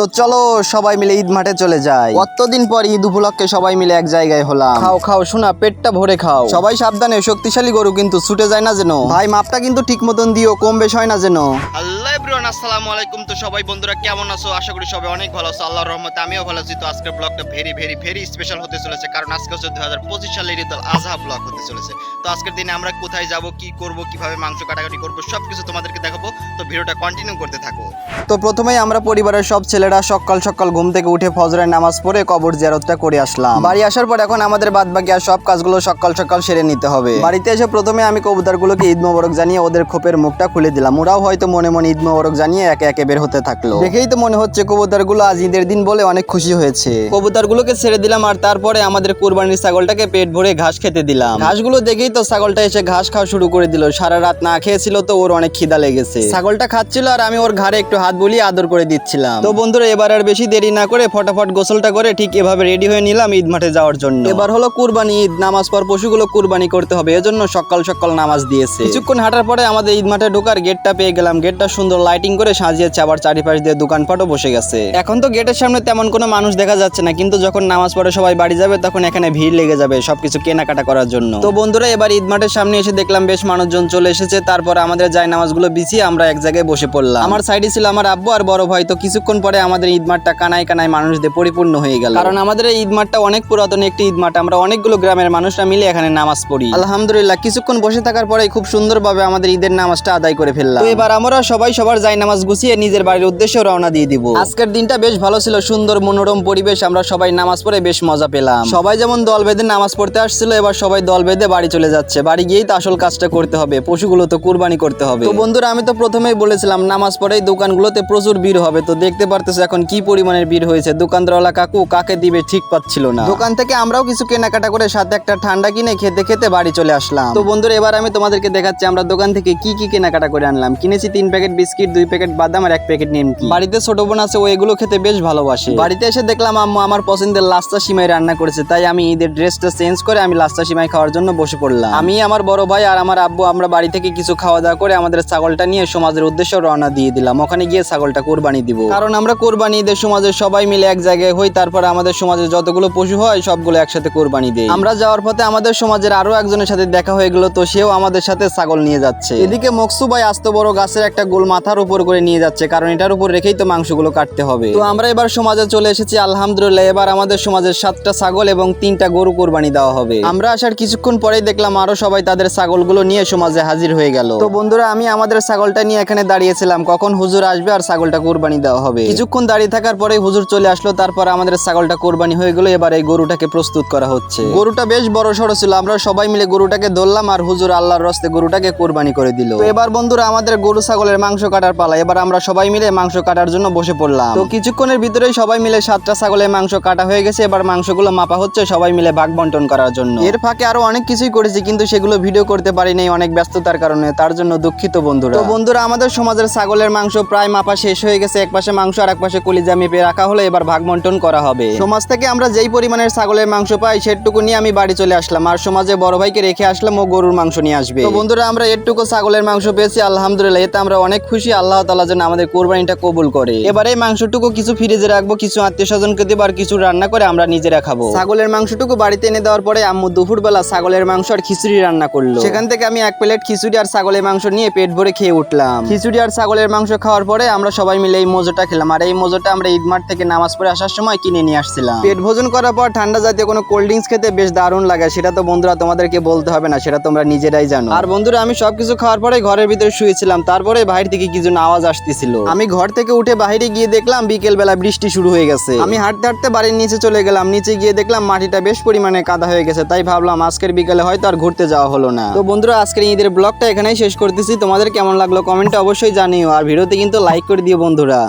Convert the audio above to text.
তো চলো সবাই মিলে ঈদ মাঠে চলে যাই। কতদিন পর ঈদ উপলক্ষে সবাই মিলে এক জায়গায় হলাম? খাও খাও শোনা পেটটা ভরে খাও। সবাই সাবধানে শক্তিশালী গরু কিন্তু ছুটে যায় না যেন। ভাই মাপটা কিন্তু ঠিক মতন দিও কম বেশ হয় না যেন। আল্লাহ এভরিওয়ান, আসসালামু আলাইকুম। তো সবাই, বন্ধুরা, কেমন আছো? আশা করি সবাই অনেক ভালো আছো। আল্লাহর রহমতে আমিও ভালো আছি। তো আজকের ব্লগটা ভেরি ভেরি ভেরি স্পেশাল হতে চলেছে। কারণ আজকে হচ্ছে দুই হাজার পঁচিশ সালের ঈদ উল আজহা ব্লগ হতে চলেছে। তো আজকের দিনে আমরা কোথায় যাব, কি করব, কীভাবে মাংস কাটাকাটি করব, সবকিছু তোমাদেরকে দেখাবো। তো ভিডিওটা কন্টিনিউ করতে থাকো। তো প্রথমেই আমরা পরিবারের সব ছেলেরা সকাল সকাল ঘুম থেকে উঠে ফজরের নামাজ পড়ে কবর জিয়ারতটা করে আসলাম। বাড়ি আসার পর এখন আমাদের বাদ বাকি আর সব কাজগুলো সকাল সকাল সেরে নিতে হবে। বাড়িতে এসে প্রথমে আমি কবুতরগুলোকে ঈদ মোবারক জানিয়ে ওদের খোপের মুখটা খুলে দিলাম। ওরাও হয়তো মনে মনে ঈদ মোবারক জানিয়ে একে একে বের হতে থাকল। দেখেই তো মনে হচ্ছে কবুতরগুলো আজ ঈদের দিন বলে অনেক খুশি হয়েছে। কবুতরগুলোকে ছেড়ে দিলাম আর তারপরে আমাদের কুরবানির ছাগলটাকে পেট ভরে ঘাস খেতে দিলাম। ঘাসগুলো দেখেই তো ছাগলটা এসে ঘাস খাওয়া শুরু করে দিল। সারা রাত না খেয়েছিল তো ওর অনেক খিদা লেগেছে। ছাগলটা খাচ্ছিল আর আমি ওর ঘাড়ে একটু হাত বুলিয়ে আদর করে দিচ্ছিলাম। তো বন্ধুরা এবার আর বেশি দেরি না করে ফটাফট গোসলটা করে ঠিক এভাবে রেডি হয়ে নিলাম ঈদ মাঠে যাওয়ার জন্য। এবার হলো কুরবানি ঈদ নামাজ পর পশুগুলো কুরবানি করতে হবে। এজন্য সকাল সকাল নামাজ দিয়েছে। কিছুক্ষণ হাঁটার পরে আমাদের ঈদ মাঠে ঢোকার গেটটা পেয়ে গেলাম। গেটটা সুন্দর লাইটিং করে সাজিয়েছে, আবার চারিপাশ দিয়ে দোকানপাটও বসে গেছে। এখন তো গেটের সামনে তেমন কোনো মানুষ দেখা যাচ্ছে না, কিন্তু যখন নামাজ পড়ে সবাই বাড়ি যাবে, তখন এখানে ভিড় লেগে যাবে সবকিছু কেনাকাটা করার জন্য। তো বন্ধুরা, এবার ঈদ মাঠের সামনে এসে দেখলাম বেশ মানুষজন চলে এসেছে, তারপর আমাদের যাই নামাজগুলো বিছিয়ে আমরা এক জায়গায় বসে পড়লাম। আমার সাইডে ছিল আমার আব্বু আর বড় ভাই, তো কিছুক্ষণ পরে আমাদের ঈদ মাঠটা কানায় কানায় মানুষ দিয়ে পরিপূর্ণ হয়ে গেল। কারণ আমাদের এই ঈদ মাঠটা অনেক পুরাতন একটি ঈদ মাঠ, আমরা অনেকগুলো গ্রামের মানুষরা মিলে এখানে নামাজ পড়ি। আলহামদুলিল্লাহ, কিছুক্ষণ বসে থাকার পরে খুব সুন্দরভাবে আমাদের ঈদের নামাজটা আদায় করে ফেললাম। এবার আমরা সবাই সবার যাই নামাজ গুছিয়ে নিজের বাড়ির উদ্দেশ্যে রওনা দিয়ে দিব। আজকের দিনটা বেশ ভালো ছিল সুন্দর মনোরম পরিবেশ আমরা সবাই নামাজ পড়ে বেশ মজা পেলাম। সবাই যেমন দল বেঁধে নামাজ পড়তে আসছিল এবার সবাই দল বেঁধে বাড়ি চলে যাচ্ছে। বাড়ি গিয়েই তো আসল কাজটা করতে হবে পশুগুলো তো কুরবানি করতে হবে। তো বন্ধুরা আমি তো প্রথমেই বলেছিলাম নামাজ পড়েই দোকানগুলোতে প্রচুর ভিড় হবে। তো দেখতে পারতেছো এখন কি পরিমাণের ভিড় হয়েছে। দোকানদারওয়ালা কাকু কাকে দিবে ঠিক পাচ্ছিল না। দোকান থেকে আমরাও কিছু কেনাকাটা করে সাথে একটা ঠান্ডা কিনে খেতে খেতে বাড়ি চলে আসলাম। তো বন্ধুরা এবার আমি তোমাদেরকে দেখাচ্ছি আমরা দোকান থেকে কি কি কেনাকাটা করে আনলাম। কিনেছি তিন প্যাকেট বিস্কিট দুই প্যাকেট বাদাম আর এক প্যাকেট নিমকি। বাড়িতে ছোট বোন আছে ও এগুলো খেতে বেশ ভালোবাসে। বাড়িতে এসে দেখলাম আম্মু আমার পছন্দের লাস্তা সিমাই রান্না করেছে তাই আমি ঈদের ড্রেসটা চেঞ্জ করে আমি লাস্তা সিমাই খাওয়ার জন্য বসে পড়লাম। আমি আমার বড় ভাই আর আমার আব্বু আমরা বাড়ি থেকে কিছু খাওয়া দাওয়া করে আমাদের ছাগলটা নিয়ে সমাজের উদ্দেশ্যে রওনা দিয়ে দিলাম। ওখানে গিয়ে ছাগলটা কোরবানি দিব। কারণ আমরা কোরবানি ঈদের সমাজের সবাই মিলে এক জায়গায় হই তারপর আমাদের সমাজে যতগুলো পশু হয় সবগুলো একসাথে কোরবানি দেই। আমরা যাওয়ার পথে আমাদের সমাজের আরও একজনের সাথে দেখা হয়ে গেল তো সেও আমাদের সাথে ছাগল নিয়ে যাচ্ছে। এদিকে মকসু ভাই আস্ত বড় গাছের একটা গোল মাথার উপর করে নিয়ে যাচ্ছে, কারণ এটার উপর রেখেই তো মাংসগুলো কাটতে হবে। তো আমরা এবার সমাজে চলে এসেছি, আলহামদুলিল্লাহ, এবার আমাদের সমাজের সাতটা ছাগল এবং তিনটা গরু কোরবানি দেওয়া হবে। আমরা আসার কিছুক্ষণ পরেই দেখলাম আরও সবাই তাদের ছাগলগুলো নিয়ে সমাজে হাজির হয়ে গেল। তো বন্ধুরা, আমি আমাদের ছাগলটা নিয়ে এখানে দাঁড়িয়েছিলাম, কখন হুজুর আসবে আর ছাগলটা কোরবানি দেওয়া হবে। কিছুক্ষণ দাঁড়িয়ে থাকার পরে হুজুর চলে আসলো, তারপর আমাদের ছাগলটা কোরবানি হয়ে গেল, এবার এই গরুটাকে প্রস্তুত করা হচ্ছে। গরুটা বেশ বড় সড়ো ছিল, আমরা সবাই মিলে গরুটাকে ধরলাম আর হুজুর আল্লাহর রস্তে গরুটাকে কোরবানি করে দিল। এবার বন্ধুরা, আমাদের গরু ছাগলের মাংস কাটার পালা। এবার আমরা সবাই মিলে মাংস কাটার জন্য বসে পড়লাম। তো কিছুক্ষণের ভিতরেই সবাই মিলে সাতটা ছাগলের মাংস কাটা হয়ে গেছে। এবার মাংসগুলো মাপা হচ্ছে সবাই মিলে ভাগ বন্টন করার জন্য। এর ফাঁকে আরও অনেক কিছুই করেছি, কিন্তু সেগুলো ভিডিও করতে পারিনি অনেক ব্যস্ততার কারণে। তার জন্য দুঃখিত বন্ধুরা। বন্ধুরা, আমাদের সমাজের ছাগলের মাংস প্রায় মাপা শেষ হয়ে গেছে। এক পাশে মাংস আর এক পাশে কলিজা মেপে রাখা হলো এবার ভাগ বন্টন করা হবে। সমাজ থেকে আমরা যেই পরিমাণের ছাগলের মাংস পাই, সেটুকু নিয়ে আমি বাড়ি চলে আসলাম। আর সমাজে বড় ভাইকে রেখে আসলাম ও গরুর মাংস নিয়ে আসবে। বন্ধুরা, আমরা এটুকু ছাগলের মাংস পেয়েছি। আলহামদুলিল্লাহ, এতে আমরা অনেক খুশি। আল্লাহ তালা যেন আমাদের কোরবানিটা কবুল করে। এবার এই মাংসটুকু কিছু ফ্রিজে রাখব কিছু আত্মীয় স্বজনকে দেবো আর কিছু রান্না করে আমরা নিজেরা খাব। ছাগলের মাংসটুকু বাড়িতে এনে দেওয়ার পরে আম্মু দুপুরবেলা ছাগলের মাংস আর খিচুড়ি রান্না করল। সেখান থেকে আমি এক প্লেট খিচুড়ি আর ছাগলের মাংস নিয়ে পেট ভরে খেয়ে উঠলাম। খিচুড়ি আর ছাগলের মাংস খাওয়ার পরে আমরা সবাই মিলে এই মোজোটা খেলাম। আর এই মোজোটা আমরা ঈদ মাঠ থেকে নামাজ পড়ে আসার সময় কিনে নিয়ে আসছিলাম। পেট ভোজন করার পর ঠান্ডা জাতীয় কোনো কোল্ড ড্রিঙ্কস খেতে বেশ দারুণ লাগে। সেটা তো বন্ধুরা তোমাদেরকে বলতে হবে না সেটা তোমরা নিজেরাই জানো। আর বন্ধুরা আমি সবকিছু খাওয়ার পরে ঘরের ভিতরে শুয়েছিলাম। তারপরে বাইরে থেকে কিছু আওয়াজ আসতেছিল। আমি ঘর থেকে উঠে বাইরে গিয়ে দেখলাম বিকেল বেলা বৃষ্টি শুরু হয়ে গেছে। আমি হাঁটতে হাঁটতে বাড়ির নিচে চলে গেলাম। নিচে গিয়ে দেখলাম মাটিটা বেশ পরিমাণে কাদা হয়ে গেছে। তাই ভাবলাম আজকের বিকেলে হয়তো আর ঘুরতে যাওয়া হলো না। তো বন্ধুরা, আজকের ঈদের ব্লগটা এখানেই শেষ করতেছি। তোমাদের কেমন লাগল কমেন্টে অবশ্যই জানিও। আর ভিডিওতে কিন্তু লাইক করে দিও বন্ধুরা।